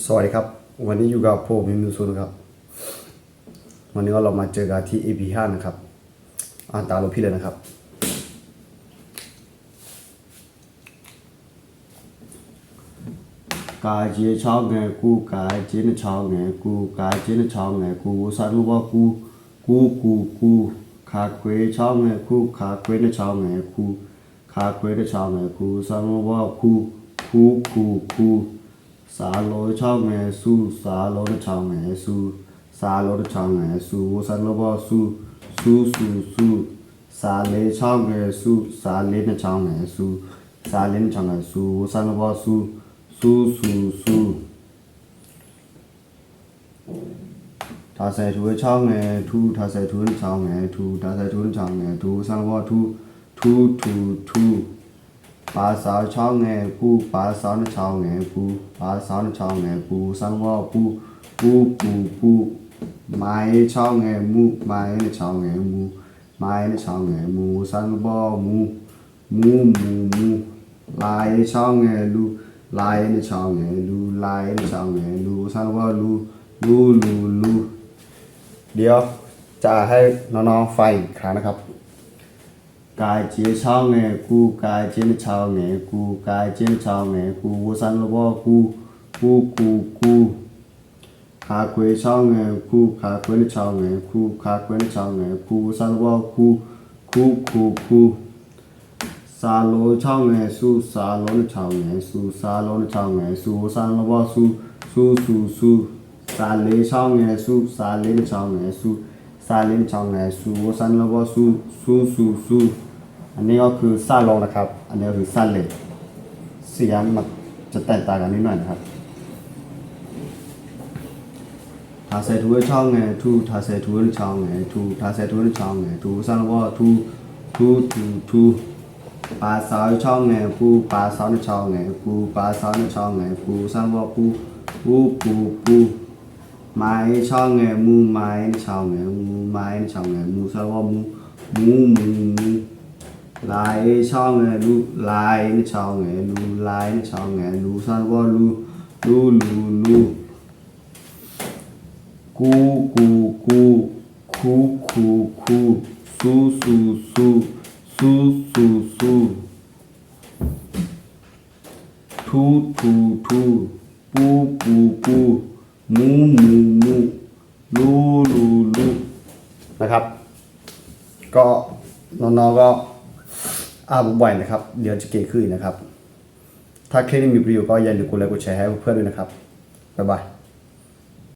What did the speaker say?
สวัสดีครับ วันนี้อยู่กับผมมิมูซูนครับ วันนี้ก็เรามาเจอกันที่ AP5 นะครับ อ่านตาหลวงพี่เลยนะครับ กายเจียชอบไงกูกายเจียนชอบไงกูกายเจียนชอบไงกูสันว่ากูกูกูกูขาเกวชอบไงกูขาเกวนชอบไงกูขาเกวนชอบไงกูสันว่ากูกูกูกู စာလောချောင်းငယ်စုစာလောချောင်းငယ်စုစာလောချောင်းငယ်စုဝဆန်လောဘစုစုစုစုစာလေးချောင်းငယ်စုစာလေးနှချောင်းငယ်စုစာလေးနှချောင်းငယ်စုဝဆန်လောဘစုစုစုစုဒါဆယ်ထူချောင်းငယ်ထူဒါဆယ်ထူချောင်းငယ်ထူဒါဆယ်ထူချောင်းငယ်ထူဆန်လောဘထူထူထူထူ องไงทูถ้าใส่ถุงช่องไงาทูทูทูทูปลาสาวช่องไงปูปลาสาวนช่องไงปูปาสาวช่องไงปูสังว่าปูปูปูปูไม้ช่องไงมูไม้ในช่องไงมูไม้ในช่องไงมูสังว่ามูมูมูมูลายช่องไงลูลายในช่องไงลูลายในช่องไงลูสังว่าลูลูลูลูเดี๋ยวจะให้น้องๆฟังอีกครั้งนะครับ 改节操的古改节操的古改节操的古我三萝卜古古古古卡鬼操的古卡鬼操的古卡鬼操的古三萝卜古古古古沙罗操的苏沙罗操的苏沙罗操的苏三萝卜苏苏苏苏沙雷操的苏沙雷操的苏。 ซาลินช่องไหนซูซันแล้วก็ซูซูซูซูอันนี้ก็คือซาลงนะครับ อันนี้คือซาเล็เสียงมันจะแตกต่างกันนิดหน่อยนะครับทาเซทูช่องไงทูทาเซทูช่องไงทูทาเซทูช่องไงทูซันแล้วก็ทูทูทูทูปลาสาวช่องไงปูปลาสาวในช่องไงปูปลาสาวในช่องไงปูซันแล้วก็ปูปูปูปู mai cho nghề mu mai cho nghề mu mai cho nghề mu sao mu mu mu lại cho nghề lu lại cho nghề lu lại cho nghề lu sao qua lu lu lu lu cu cu cu cu cu cu. Su su su su su su. Thu thu thu. Pu pu pu. มูมูมูลูลูลูนะครับ ก็น้องๆก็อ่านบ่อยนะครับ เดี๋ยวจะเก่งขึ้นนะครับ ถ้าคลิปนี้มีประโยชน์ก็อย่าลืมกดไลค์กดแชร์ให้เพื่อนด้วยนะครับ บ๊ายบาย